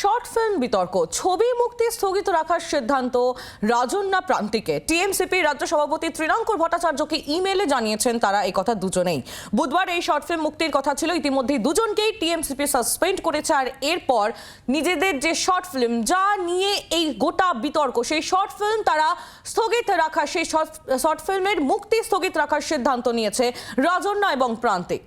Short film বিতর্ক, ছবি মুক্তি স্থগিত রাখার সিদ্ধান্ত রাজন্যা প্রান্তিকে। টিএমসিপি রাজ্য সভাপতি ত্রিনাঙ্কুর ভট্টাচার্যকে ইমেলে জানিয়েছেন তারা কথা দুজনেই। বুধবার এই শর্ট ফিল্ম মুক্তির কথা ছিল, ইতিমধ্যেই দুজনকেই টিএমসিপি সাসপেন্ড করেছে, আর এরপর নিজেদের যে শর্ট ফিল্ম, যা নিয়ে এই গোটা বিতর্ক, সেই শর্ট ফিল্ম তারা স্থগিত রাখা, সেই শর্ট ফিল্মের মুক্তি স্থগিত রাখার সিদ্ধান্ত নিয়েছে রাজন্যা এবং প্রান্তিক।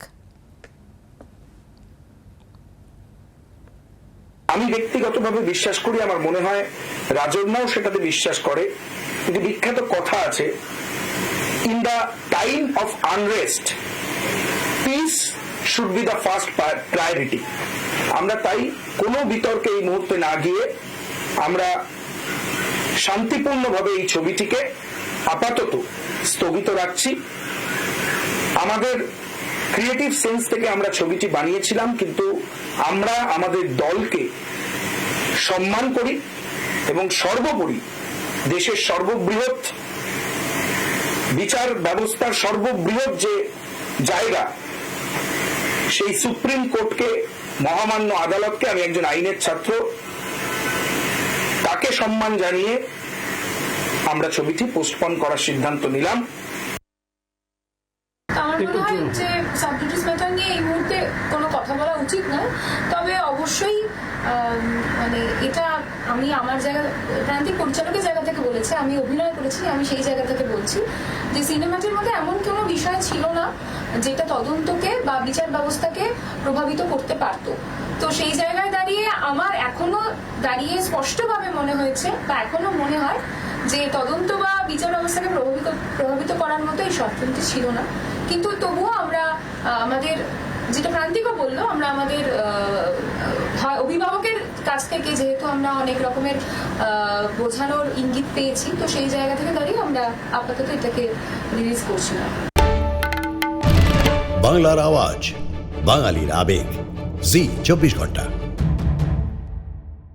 আমি ব্যক্তিগতভাবে বিশ্বাস করি, আমার মনে হয় রাজন্যাও সেটাতে বিশ্বাস করে। কিন্তু বিখ্যাত কথা আছে in the time of unrest peace should be the first priority আমরা তাই কোনো বিতর্কে এই মুহূর্তে না গিয়ে আমরা শান্তিপূর্ণভাবে এই ছবিটিকে আপাতত স্থগিত রাখছি। আমাদের ক্রিয়েটিভ সেন্স থেকে আমরা ছবিটি বানিয়েছিলাম, কিন্তু আমরা আমাদের দলকে সম্মান করি এবং সর্বোপরি দেশের সর্ববৃহৎ বিচার ব্যবস্থার সর্ববৃহৎ যে জায়গা, সেই সুপ্রিম কোর্টকে, মহামান্য আদালতকে, আমি একজন আইনের ছাত্র, তাকে সম্মান জানিয়ে আমরা ছবিটি পোস্টপন করার সিদ্ধান্ত নিলাম। আমার মনে হয় যে সাবজুডিস ম্যাটার নিয়ে এই মুহূর্তে কোনো কথা বলা উচিত নয়। তবে অবশ্যই মানে এটা আমি আমার জায়গা প্রান্তিক পরিচালকের জায়গা থেকে বলেছি আমি অভিনয় করেছি আমি সেই জায়গা থেকে বলছি যে সিনেমাটির মধ্যে এমন কোনো বিষয় ছিল না যেটা তদন্তকে বা বিচার ব্যবস্থাকে প্রভাবিত করতে পারতো। তো সেই জায়গায় দাঁড়িয়ে আমার এখনও দাঁড়িয়ে স্পষ্টভাবে মনে হয়েছে বা এখনও মনে হয় যে তদন্ত বা বিচার ব্যবস্থাকে প্রভাবিত প্রভাবিত করার মতো এই ফিল্মটি ছিল না। কিন্তু তবুও আমরা আমাদের যেটা প্রান্তিকও বলল, আমরা আমাদের অভিভাবকের কাছ থেকে যেহেতু আমরা অনেক রকমের বোঝানোর ইঙ্গিত পেয়েছি, তো সেই জায়গা থেকে দাঁড়িয়ে আমরা আপাতত এটাকে রিলিজ করছি না বাংলার আওয়াজ, বাঙালির আবেগ, জি, চব্বিশ ঘণ্টা।